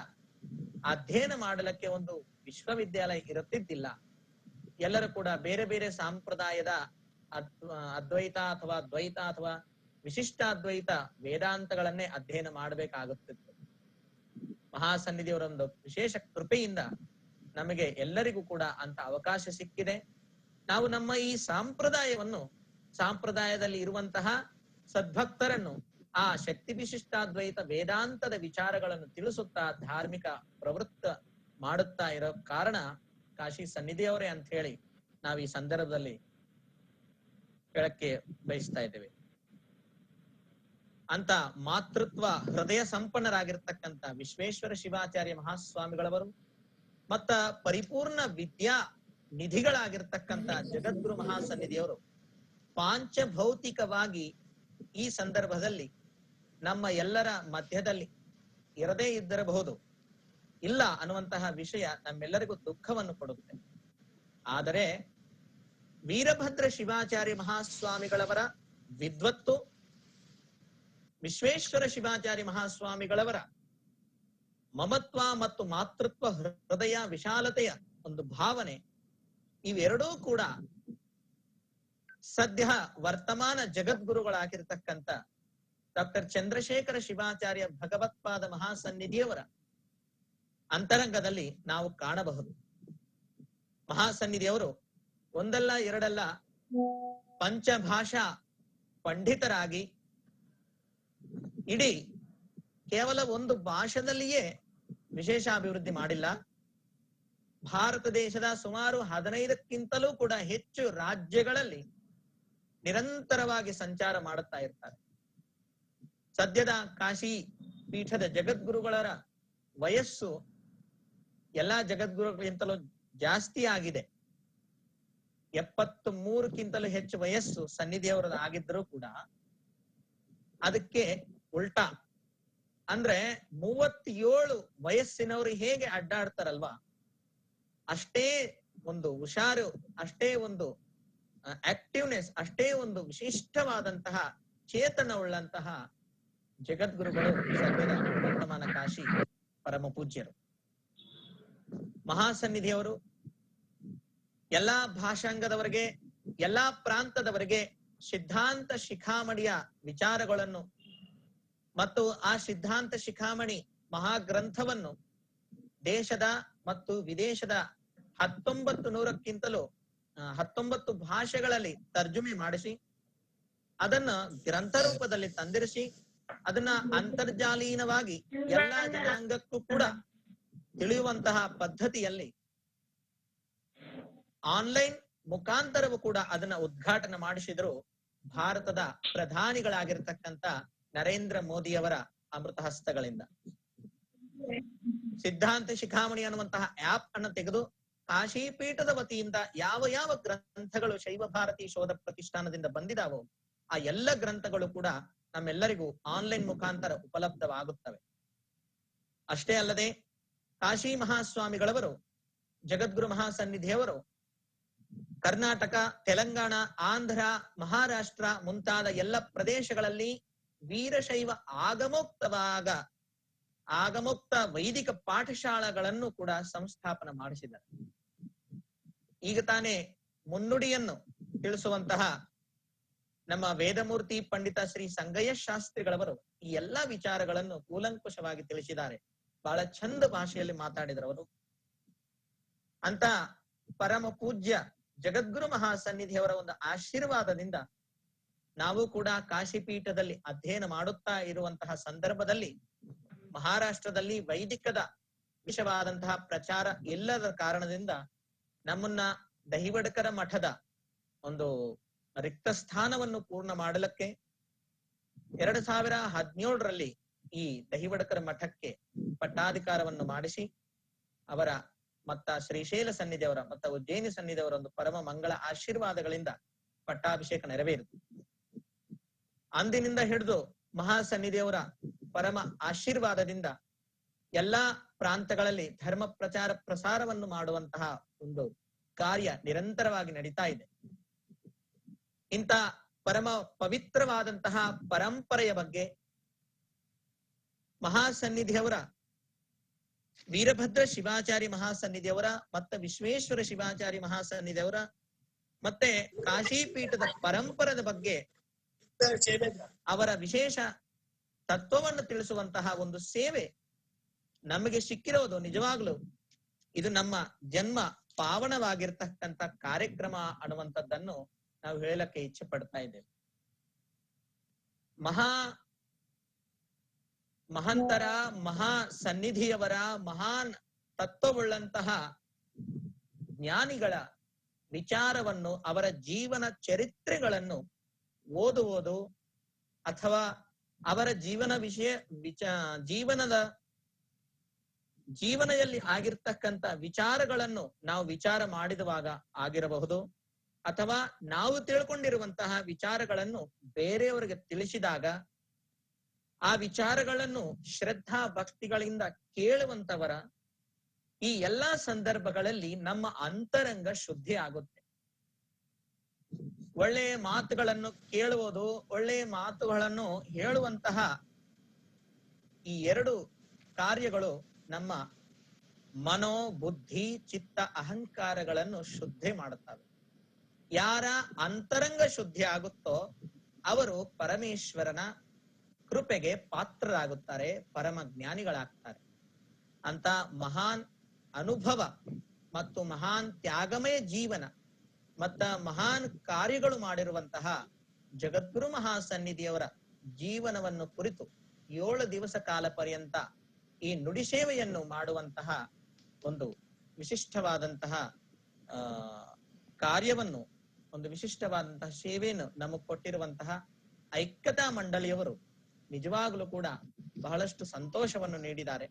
ಅಧ್ಯಯನ ಮಾಡಲಿಕ್ಕೆ ಒಂದು ವಿಶ್ವವಿದ್ಯಾಲಯ ಇರುತ್ತಿದ್ದಿಲ್ಲ. ಎಲ್ಲರೂ ಕೂಡ ಬೇರೆ ಬೇರೆ ಸಂಪ್ರದಾಯದ ಅದ್- ಅದ್ವೈತ ಅಥವಾ ದ್ವೈತ ಅಥವಾ ವಿಶಿಷ್ಟ ಅದ್ವೈತ ವೇದಾಂತಗಳನ್ನೇ ಅಧ್ಯಯನ ಮಾಡಬೇಕಾಗುತ್ತಿತ್ತು. ಮಹಾಸನ್ನಿಧಿಯವರೊಂದು ವಿಶೇಷ ಕೃಪೆಯಿಂದ ನಮಗೆ ಎಲ್ಲರಿಗೂ ಕೂಡ ಅಂತ ಅವಕಾಶ ಸಿಕ್ಕಿದೆ. ನಾವು ನಮ್ಮ ಈ ಸಂಪ್ರದಾಯವನ್ನು, ಸಂಪ್ರದಾಯದಲ್ಲಿ ಇರುವಂತಹ ಸದ್ಭಕ್ತರನ್ನು, ಆ ಶಕ್ತಿ ವಿಶಿಷ್ಟಾದ್ವೈತ ವೇದಾಂತದ ವಿಚಾರಗಳನ್ನು ತಿಳಿಸುತ್ತಾ ಧಾರ್ಮಿಕ ಪ್ರವೃತ್ತ ಮಾಡುತ್ತಾ ಇರೋ ಕಾರಣ ಕಾಶಿ ಸನ್ನಿಧಿಯವರೇ ಅಂತ ಹೇಳಿ ನಾವು ಈ ಸಂದರ್ಭದಲ್ಲಿ ಹೇಳಕ್ಕೆ ಬಯಸ್ತಾ ಇದ್ದೇವೆ. ಅಂತ ಮಾತೃತ್ವ ಹೃದಯ ಸಂಪನ್ನರಾಗಿರ್ತಕ್ಕಂಥ ವಿಶ್ವೇಶ್ವರ ಶಿವಾಚಾರ್ಯ ಮಹಾಸ್ವಾಮಿಗಳವರು ಮತ್ತ ಪರಿಪೂರ್ಣ ವಿದ್ಯಾ ನಿಧಿಗಳಾಗಿರ್ತಕ್ಕಂತ ಜಗದ್ಗುರು ಮಹಾಸನ್ನಿಧಿಯವರು ಪಾಂಚಭೌತಿಕವಾಗಿ ಈ ಸಂದರ್ಭದಲ್ಲಿ ನಮ್ಮ ಎಲ್ಲರ ಮಧ್ಯದಲ್ಲಿ ಇರದೇ ಇದ್ದಿರಬಹುದು. ಇಲ್ಲ ಅನ್ನುವಂತಹ ವಿಷಯ ನಮ್ಮೆಲ್ಲರಿಗೂ ದುಃಖವನ್ನು ಕೊಡುತ್ತೆ. ಆದರೆ ವೀರಭದ್ರ ಶಿವಾಚಾರ್ಯ ಮಹಾಸ್ವಾಮಿಗಳವರ ವಿದ್ವತ್ತು, ವಿಶ್ವೇಶ್ವರ ಶಿವಾಚಾರ್ಯ ಮಹಾಸ್ವಾಮಿಗಳವರ ಮಮತ್ವ ಮತ್ತು ಮಾತೃತ್ವ ಹೃದಯ ವಿಶಾಲತೆಯ ಒಂದು ಭಾವನೆ ಇವೆರಡೂ ಕೂಡ ಸದ್ಯ ವರ್ತಮಾನ ಜಗದ್ಗುರುಗಳಾಗಿರ್ತಕ್ಕಂಥ ಡಾಕ್ಟರ್ ಚಂದ್ರಶೇಖರ ಶಿವಾಚಾರ್ಯ ಭಗವತ್ಪಾದ ಮಹಾಸನ್ನಿಧಿಯವರ ಅಂತರಂಗದಲ್ಲಿ ನಾವು ಕಾಣಬಹುದು. ಮಹಾಸನ್ನಿಧಿಯವರು ಒಂದಲ್ಲ ಎರಡಲ್ಲ ಪಂಚಭಾಷಾ ಪಂಡಿತರಾಗಿ ಇಡೀ ಕೇವಲ ಒಂದು ಭಾಷೆದಲ್ಲಿಯೇ ವಿಶೇಷ ಅಭಿವೃದ್ಧಿ ಮಾಡಿಲ್ಲ. ಭಾರತ ದೇಶದ ಸುಮಾರು ಹದಿನೈದಕ್ಕಿಂತಲೂ ಕೂಡ ಹೆಚ್ಚು ರಾಜ್ಯಗಳಲ್ಲಿ ನಿರಂತರವಾಗಿ ಸಂಚಾರ ಮಾಡುತ್ತಾ ಇರ್ತಾರೆ. ಸದ್ಯದ ಕಾಶಿ ಪೀಠದ ಜಗದ್ಗುರುಗಳ ವಯಸ್ಸು ಎಲ್ಲಾ ಜಗದ್ಗುರುಗಳಿಗಿಂತಲೂ ಜಾಸ್ತಿ ಆಗಿದೆ. ಎಪ್ಪತ್ತು ಮೂರಕ್ಕಿಂತಲೂ ಹೆಚ್ಚು ವಯಸ್ಸು ಸನ್ನಿಧಿಯವರದ ಆಗಿದ್ದರೂ ಕೂಡ ಅದಕ್ಕೆ ಉಲ್ಟಾ ಅಂದ್ರೆ ಮೂವತ್ತೇಳು ವಯಸ್ಸಿನವರು ಹೇಗೆ ಅಡ್ಡಾಡ್ತಾರಲ್ವಾ? ಅಷ್ಟೇ ಒಂದು ಹುಷಾರು, ಅಷ್ಟೇ ಒಂದು ಆಕ್ಟಿವ್ನೆಸ್ ಅಷ್ಟೇ ಒಂದು ವಿಶಿಷ್ಟವಾದಂತಹ ಚೇತನವುಳ್ಳಂತಹ ಜಗದ್ಗುರುಗಳು ಸದ್ಯದ ವರ್ತಮಾನ ಕಾಶಿ ಪರಮ ಪೂಜ್ಯರು. ಮಹಾಸನ್ನಿಧಿಯವರು, ಎಲ್ಲಾ ಭಾಷಾಂಗದವರಿಗೆ, ಎಲ್ಲಾ ಪ್ರಾಂತದವರಿಗೆ ಸಿದ್ಧಾಂತ ಶಿಖಾಮಣಿಯ ವಿಚಾರಗಳನ್ನು ಮತ್ತು ಆ ಸಿದ್ಧಾಂತ ಶಿಖಾಮಣಿ ಮಹಾಗ್ರಂಥವನ್ನು ದೇಶದ ಮತ್ತು ವಿದೇಶದ ಹತ್ತೊಂಬತ್ತು ನೂರಕ್ಕಿಂತಲೂ ಹತ್ತೊಂಬತ್ತು ಭಾಷೆಗಳಲ್ಲಿ ತರ್ಜುಮೆ ಮಾಡಿಸಿ, ಅದನ್ನ ಗ್ರಂಥ ರೂಪದಲ್ಲಿ ತಂದಿರಿಸಿ, ಅದನ್ನ ಅಂತರ್ಜಾಲೀನವಾಗಿ ಎಲ್ಲ ಜನಾಂಗಕ್ಕೂ ಕೂಡ ತಿಳಿಯುವಂತಹ ಪದ್ಧತಿಯಲ್ಲಿ ಆನ್ಲೈನ್ ಮುಖಾಂತರವೂ ಕೂಡ ಅದನ್ನ ಉದ್ಘಾಟನೆ ಮಾಡಿಸಿದ್ರು ಭಾರತದ ಪ್ರಧಾನಿಗಳಾಗಿರ್ತಕ್ಕಂತ ನರೇಂದ್ರ ಮೋದಿಯವರ ಅಮೃತ ಹಸ್ತಗಳಿಂದ. ಸಿದ್ಧಾಂತ ಶಿಖಾಮಣಿ ಅನ್ನುವಂತಹ ಆಪ್ ಅನ್ನು ತೆಗೆದು ಕಾಶಿ ಪೀಠದ ವತಿಯಿಂದ ಯಾವ ಯಾವ ಗ್ರಂಥಗಳು ಶೈವ ಭಾರತಿ ಶೋಧ ಪ್ರತಿಷ್ಠಾನದಿಂದ ಬಂದಿದಾವೋ ಆ ಎಲ್ಲ ಗ್ರಂಥಗಳು ಕೂಡ ನಮ್ಮೆಲ್ಲರಿಗೂ ಆನ್ಲೈನ್ ಮುಖಾಂತರ ಉಪಲಬ್ಧವಾಗುತ್ತವೆ. ಅಷ್ಟೇ ಅಲ್ಲದೆ ಕಾಶಿ ಮಹಾಸ್ವಾಮಿಗಳವರು, ಜಗದ್ಗುರು ಮಹಾಸನ್ನಿಧಿಯವರು, ಕರ್ನಾಟಕ, ತೆಲಂಗಾಣ, ಆಂಧ್ರ, ಮಹಾರಾಷ್ಟ್ರ ಮುಂತಾದ ಎಲ್ಲ ಪ್ರದೇಶಗಳಲ್ಲಿ ವೀರಶೈವ ಆಗಮೋಕ್ತವಾಗ, ಆಗಮೋಕ್ತ ವೈದಿಕ ಪಾಠಶಾಲೆಗಳನ್ನು ಕೂಡ ಸಂಸ್ಥಾಪನ ಮಾಡಿಸಿದರು ಈಗ ತಾನೇ ಮುನ್ನುಡಿಯನ್ನು ತಿಳಿಸುವಂತಹ ನಮ್ಮ ವೇದಮೂರ್ತಿ ಪಂಡಿತ ಶ್ರೀ ಸಂಗಯ್ಯ ಶಾಸ್ತ್ರಿಗಳವರು ಈ ಎಲ್ಲಾ ವಿಚಾರಗಳನ್ನು ಕೂಲಂಕುಷವಾಗಿ ತಿಳಿಸಿದ್ದಾರೆ. ಬಹಳ ಚಂದ ಭಾಷೆಯಲ್ಲಿ ಮಾತಾಡಿದರು ಅವರು. ಅಂತ ಪರಮ ಪೂಜ್ಯ ಜಗದ್ಗುರು ಮಹಾಸನ್ನಿಧಿಯವರ ಒಂದು ಆಶೀರ್ವಾದದಿಂದ ನಾವು ಕೂಡ ಕಾಶಿ ಪೀಠದಲ್ಲಿ ಅಧ್ಯಯನ ಮಾಡುತ್ತಾ ಇರುವಂತಹ ಸಂದರ್ಭದಲ್ಲಿ ಮಹಾರಾಷ್ಟ್ರದಲ್ಲಿ ವೈದಿಕದ ವಿಷವಾದಂತಹ ಪ್ರಚಾರ ಇಲ್ಲದ ಕಾರಣದಿಂದ ನಮ್ಮನ್ನ ದಹಿವಡಕರ ಮಠದ ಒಂದು ರಿಕ್ತ ಸ್ಥಾನವನ್ನು ಪೂರ್ಣ ಮಾಡಲಕ್ಕೆ ಎರಡ್ ಸಾವಿರ ಹದಿನೇಳರಲ್ಲಿ ಈ ದಹಿವಡಕರ ಮಠಕ್ಕೆ ಪಟ್ಟಾಧಿಕಾರವನ್ನು ಮಾಡಿಸಿ ಅವರ ಮತ್ತ ಶ್ರೀಶೈಲ ಸನ್ನಿಧಿಯವರ ಮತ್ತ ಉಜ್ಜಯಿನಿ ಸನ್ನಿಧಿಯವರ ಒಂದು ಪರಮ ಮಂಗಳ ಆಶೀರ್ವಾದಗಳಿಂದ ಪಟ್ಟಾಭಿಷೇಕ ನೆರವೇರಿತು. ಅಂದಿನಿಂದ ಹಿಡಿದು ಮಹಾಸನ್ನಿಧಿಯವರ ಪರಮ ಆಶೀರ್ವಾದದಿಂದ ಎಲ್ಲಾ ಪ್ರಾಂತಗಳಲ್ಲಿ ಧರ್ಮ ಪ್ರಚಾರ ಪ್ರಸಾರವನ್ನು ಮಾಡುವಂತಹ ಒಂದು ಕಾರ್ಯ ನಿರಂತರವಾಗಿ ನಡೀತಾ ಇದೆ. ಇಂತ ಪರಮ ಪವಿತ್ರವಾದಂತಹ ಪರಂಪರೆಯ ಬಗ್ಗೆ ಮಹಾಸನ್ನಿಧಿಯವರ ವೀರಭದ್ರ ಶಿವಾಚಾರಿ ಮಹಾಸನ್ನಿಧಿಯವರ ಮತ್ತೆ ವಿಶ್ವೇಶ್ವರ ಶಿವಾಚಾರಿ ಮಹಾಸನ್ನಿಧಿಯವರ ಮತ್ತೆ ಕಾಶಿ ಪೀಠದ ಪರಂಪರದ ಬಗ್ಗೆ ಅವರ ವಿಶೇಷ ತತ್ವವನ್ನು ತಿಳಿಸುವಂತಹ ಒಂದು ಸೇವೆ ನಮಗೆ ಸಿಕ್ಕಿರೋದು, ನಿಜವಾಗ್ಲು. ಇದು ನಮ್ಮ ಜನ್ಮ ಪಾವನವಾಗಿರ್ತಕ್ಕಂತ ಕಾರ್ಯಕ್ರಮ ಅನ್ನುವಂಥದ್ದನ್ನು ನಾವು ಹೇಳಕ್ಕೆ ಇಚ್ಛೆ ಪಡ್ತಾ ಇದ್ದೇವೆ. ಮಹಾ ಮಹಂತರ, ಮಹಾ ಸನ್ನಿಧಿಯವರ, ಮಹಾನ್ ತತ್ವವುಳ್ಳಂತಹ ಜ್ಞಾನಿಗಳ ವಿಚಾರವನ್ನು, ಅವರ ಜೀವನ ಚರಿತ್ರೆಗಳನ್ನು ಓದುವುದು ಅಥವಾ ಅವರ ಜೀವನ ವಿಷಯ ವಿಚ, ಜೀವನದ ಜೀವನದಲ್ಲಿ ಆಗಿರ್ತಕ್ಕಂತ ವಿಚಾರಗಳನ್ನು ನಾವು ವಿಚಾರ ಮಾಡಿದವಾಗ ಆಗಿರಬಹುದು ಅಥವಾ ನಾವು ತಿಳ್ಕೊಂಡಿರುವಂತಹ ವಿಚಾರಗಳನ್ನು ಬೇರೆಯವರಿಗೆ ತಿಳಿಸಿದಾಗ ಆ ವಿಚಾರಗಳನ್ನು ಶ್ರದ್ಧಾ ಭಕ್ತಿಗಳಿಂದ ಕೇಳುವಂತವರ ಈ ಎಲ್ಲಾ ಸಂದರ್ಭಗಳಲ್ಲಿ ನಮ್ಮ ಅಂತರಂಗ ಶುದ್ಧಿ ಆಗುತ್ತೆ ಒಳ್ಳೆಯ ಮಾತುಗಳನ್ನು ಕೇಳುವುದು, ಒಳ್ಳೆಯ ಮಾತುಗಳನ್ನು ಹೇಳುವಂತಹ ಈ ಎರಡು ಕಾರ್ಯಗಳು ನಮ್ಮ ಮನೋ ಬುದ್ಧಿ ಚಿತ್ತ ಅಹಂಕಾರಗಳನ್ನು ಶುದ್ಧಿ ಮಾಡುತ್ತವೆ. ಯಾರ ಅಂತರಂಗ ಶುದ್ಧಿ ಆಗುತ್ತೋ ಅವರು ಪರಮೇಶ್ವರನ ಕೃಪೆಗೆ ಪಾತ್ರರಾಗುತ್ತಾರೆ, ಪರಮ ಜ್ಞಾನಿಗಳಾಗ್ತಾರೆ. ಅಂತ ಮಹಾನ್ ಅನುಭವ ಮತ್ತು ಮಹಾನ್ ತ್ಯಾಗಮಯ ಜೀವನ ಮತ್ತ ಮಹಾನ್ ಕಾರ್ಯಗಳು ಮಾಡಿರುವಂತಹ ಜಗದ್ಗುರು ಮಹಾಸನ್ನಿಧಿಯವರ ಜೀವನವನ್ನು ಕುರಿತು ಏಳು ದಿವಸ ಕಾಲ ಪರ್ಯಂತ ಈ ನುಡಿ ಸೇವೆಯನ್ನು ಮಾಡುವಂತಹ ಒಂದು ವಿಶಿಷ್ಟವಾದಂತಹ, ಆ, ಕಾರ್ಯವನ್ನು, ಒಂದು ವಿಶಿಷ್ಟವಾದಂತಹ ಸೇವೆಯನ್ನು ನಮಗ್ ಕೊಟ್ಟಿರುವಂತಹ ಐಕ್ಯತಾ ಮಂಡಳಿಯವರು ನಿಜವಾಗ್ಲೂ ಕೂಡ ಬಹಳಷ್ಟು ಸಂತೋಷವನ್ನು ನೀಡಿದ್ದಾರೆ.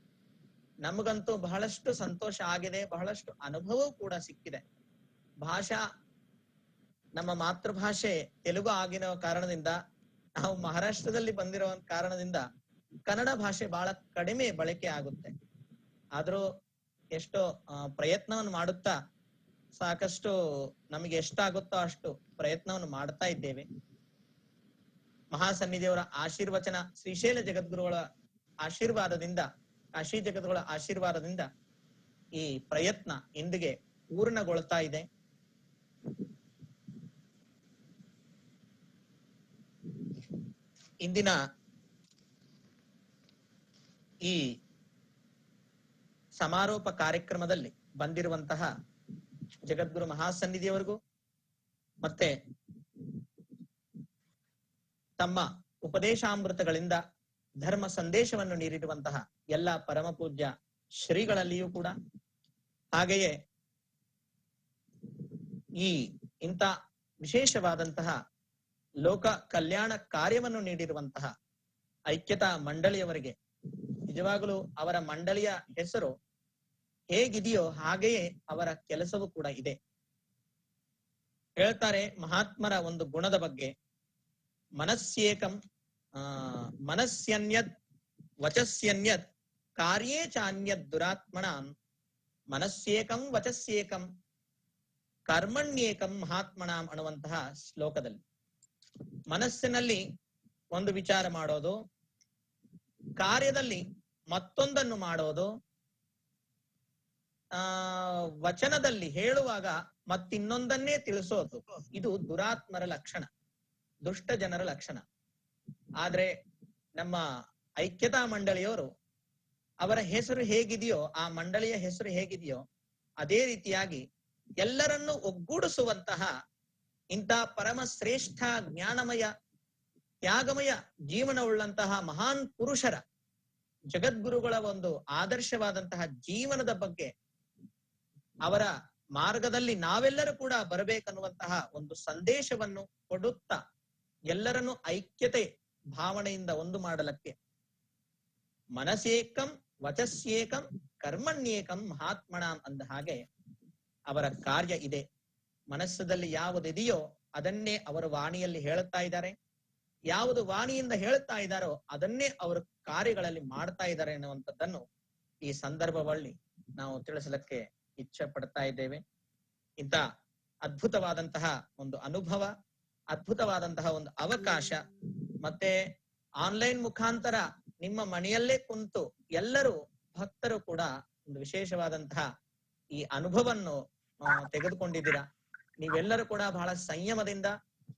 ನಮಗಂತೂ ಬಹಳಷ್ಟು ಸಂತೋಷ ಆಗಿದೆ, ಬಹಳಷ್ಟು ಅನುಭವವೂ ಕೂಡ ಸಿಕ್ಕಿದೆ. ಭಾಷಾ ನಮ್ಮ ಮಾತೃಭಾಷೆ ತೆಲುಗು ಆಗಿನ ಕಾರಣದಿಂದ, ನಾವು ಮಹಾರಾಷ್ಟ್ರದಲ್ಲಿ ಬಂದಿರೋ ಕಾರಣದಿಂದ ಕನ್ನಡ ಭಾಷೆ ಬಹಳ ಕಡಿಮೆ ಬಳಕೆ ಆಗುತ್ತೆ. ಆದ್ರೂ ಎಷ್ಟೋ ಪ್ರಯತ್ನವನ್ನು ಮಾಡುತ್ತಾ ಸಾಕಷ್ಟು ನಮಗೆ ಎಷ್ಟಾಗುತ್ತೋ ಅಷ್ಟು ಪ್ರಯತ್ನವನ್ನು ಮಾಡ್ತಾ ಇದ್ದೇವೆ. ಮಹಾಸನ್ನಿಧಿಯವರ ಆಶೀರ್ವಚನ ಶ್ರೀಶೈಲ ಜಗದ್ಗುರುಗಳ ಆಶೀರ್ವಾದದಿಂದ, ಕಾಶಿ ಜಗದ್ಗುರುಗಳ ಆಶೀರ್ವಾದದಿಂದ ಈ ಪ್ರಯತ್ನ ಇಂದಿಗೆ ಪೂರ್ಣಗೊಳ್ತಾ ಇದೆ. ಇಂದಿನ ಈ ಸಮಾರೋಪ ಕಾರ್ಯಕ್ರಮದಲ್ಲಿ ಬಂದಿರುವಂತಹ ಜಗದ್ಗುರು ಮಹಾಸನ್ನಿಧಿಯವರಿಗೂ ಮತ್ತೆ ತಮ್ಮ ಉಪದೇಶಾಮೃತಗಳಿಂದ ಧರ್ಮ ಸಂದೇಶವನ್ನು ನೀಡಿರುವಂತಹ ಎಲ್ಲ ಪರಮ ಪೂಜ್ಯ ಶ್ರೀಗಳಲ್ಲಿಯೂ ಕೂಡ. ಹಾಗೆಯೇ ಈ ಇಂಥ ವಿಶೇಷವಾದಂತಹ ಲೋಕ ಕಲ್ಯಾಣ ಕಾರ್ಯವನ್ನು ನೀಡಿರುವಂತಹ ಐಕ್ಯತಾ ಮಂಡಳಿಯವರಿಗೆ, ನಿಜವಾಗಲೂ ಅವರ ಮಂಡಳಿಯ ಹೆಸರು ಹೇಗಿದೆಯೋ ಹಾಗೆಯೇ ಅವರ ಕೆಲಸವೂ ಕೂಡ ಇದೆ. ಹೇಳ್ತಾರೆ ಮಹಾತ್ಮರ ಒಂದು ಗುಣದ ಬಗ್ಗೆ. ಮನಸ್ಸೇಕಂ ಆ ಮನಸ್ಸನ್ಯದ್ ವಚಸ್ಯನ್ಯದ್ ಕಾರ್ಯೇ ಚಾನ್ಯದ್ ದುರಾತ್ಮಣ ಮನಸ್ಸೇಕಂ ವಚಸ್ಸೇಕಂ ಕರ್ಮಣ್ಯೇಕಂ ಮಹಾತ್ಮನಾಂ ಅನ್ನುವಂತಹ ಶ್ಲೋಕದಲ್ಲಿ. ಮನಸ್ಸಿನಲ್ಲಿ ಒಂದು ವಿಚಾರ ಮಾಡೋದು, ಕಾರ್ಯದಲ್ಲಿ ಮತ್ತೊಂದನ್ನು ಮಾಡೋದು, ಆ, ವಚನದಲ್ಲಿ ಹೇಳುವಾಗ ಮತ್ತಿನ್ನೊಂದನ್ನೇ ತಿಳಿಸೋದು. ಇದು ದುರಾತ್ಮರ ಲಕ್ಷಣ, ದುಷ್ಟ ಜನರ ಲಕ್ಷಣ. ಆದ್ರೆ ನಮ್ಮ ಐಕ್ಯತಾ ಮಂಡಳಿಯವರು ಅವರ ಹೆಸರು ಹೇಗಿದೆಯೋ, ಆ ಮಂಡಳಿಯ ಹೆಸರು ಹೇಗಿದೆಯೋ, ಅದೇ ರೀತಿಯಾಗಿ ಎಲ್ಲರನ್ನು ಒಗ್ಗೂಡಿಸುವಂತಹ ಇಂಥ ಪರಮ ಶ್ರೇಷ್ಠ ಜ್ಞಾನಮಯ, ತ್ಯಾಗಮಯ ಜೀವನವುಳ್ಳಂತಹ ಮಹಾನ್ ಪುರುಷರ ಜಗದ್ಗುರುಗಳ ಒಂದು ಆದರ್ಶವಾದಂತಹ ಜೀವನದ ಬಗ್ಗೆ ಅವರ ಮಾರ್ಗದಲ್ಲಿ ನಾವೆಲ್ಲರೂ ಕೂಡ ಬರಬೇಕನ್ನುವಂತಹ ಒಂದು ಸಂದೇಶವನ್ನು ಕೊಡುತ್ತಾ ಎಲ್ಲರನ್ನು ಐಕ್ಯತೆ ಭಾವನೆಯಿಂದ ಒಂದು ಮಾಡಲಕ್ಕೆ ಮನಸ್ಸೇಕಂ ವಚಸ್ಯೇಕಂ ಕರ್ಮಣ್ಯೇಕಂ ಮಹಾತ್ಮಣ ಅಂದ ಹಾಗೆ ಅವರ ಕಾರ್ಯ ಇದೆ. ಮನಸ್ಸದಲ್ಲಿ ಯಾವುದಿದೆಯೋ ಅದನ್ನೇ ಅವರು ವಾಣಿಯಲ್ಲಿ ಹೇಳುತ್ತಾ ಇದ್ದಾರೆ. ಯಾವುದು ವಾಣಿಯಿಂದ ಹೇಳುತ್ತಾ ಇದ್ದಾರೋ ಅದನ್ನೇ ಅವರು ಕಾರ್ಯಗಳಲ್ಲಿ ಮಾಡ್ತಾ ಇದ್ದಾರೆ ಎನ್ನುವಂಥದ್ದನ್ನು ಈ ಸಂದರ್ಭದಲ್ಲಿ ನಾವು ತಿಳಿಸಲಿಕ್ಕೆ ಇಚ್ಛೆ ಪಡ್ತಾ ಇದ್ದೇವೆ. ಇಂತ ಅದ್ಭುತವಾದಂತಹ ಒಂದು ಅನುಭವ, ಅದ್ಭುತವಾದಂತಹ ಒಂದು ಅವಕಾಶ, ಮತ್ತೆ ಆನ್ಲೈನ್ ಮುಖಾಂತರ ನಿಮ್ಮ ಮನೆಯಲ್ಲೇ ಕುಂತು ಎಲ್ಲರೂ ಭಕ್ತರು ಕೂಡ ಒಂದು ವಿಶೇಷವಾದಂತಹ ಈ ಅನುಭವವನ್ನು ತೆಗೆದುಕೊಂಡಿದ್ದೀರಾ? ನೀವೆಲ್ಲರೂ ಕೂಡ ಬಹಳ ಸಂಯಮದಿಂದ,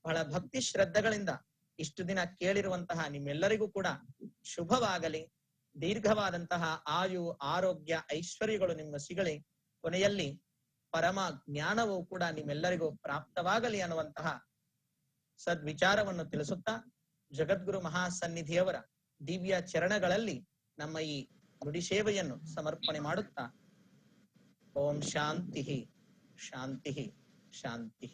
ಬಹಳ ಭಕ್ತಿ ಶ್ರದ್ಧೆಗಳಿಂದ ಇಷ್ಟು ದಿನ ಕೇಳಿರುವಂತಹ ನಿಮ್ಮೆಲ್ಲರಿಗೂ ಕೂಡ ಶುಭವಾಗಲಿ. ದೀರ್ಘವಾದಂತಹ ಆಯು, ಆರೋಗ್ಯ, ಐಶ್ವರ್ಯಗಳು ನಿಮ್ಮ ಸಿಗಲಿ. ಕೊನೆಯಲ್ಲಿ ಪರಮ ಜ್ಞಾನವು ಕೂಡ ನಿಮ್ಮೆಲ್ಲರಿಗೂ ಪ್ರಾಪ್ತವಾಗಲಿ ಅನ್ನುವಂತಹ ಸದ್ವಿಚಾರವನ್ನು ತಿಳಿಸುತ್ತಾ ಜಗದ್ಗುರು ಮಹಾಸನ್ನಿಧಿಯವರ ದಿವ್ಯ ಚರಣಗಳಲ್ಲಿ ನಮ್ಮ ಈ ನುಡಿ ಸೇವೆಯನ್ನು ಸಮರ್ಪಣೆ ಮಾಡುತ್ತಾ. ಓಂ ಶಾಂತಿ ಶಾಂತಿ. ಶಾಂತಿ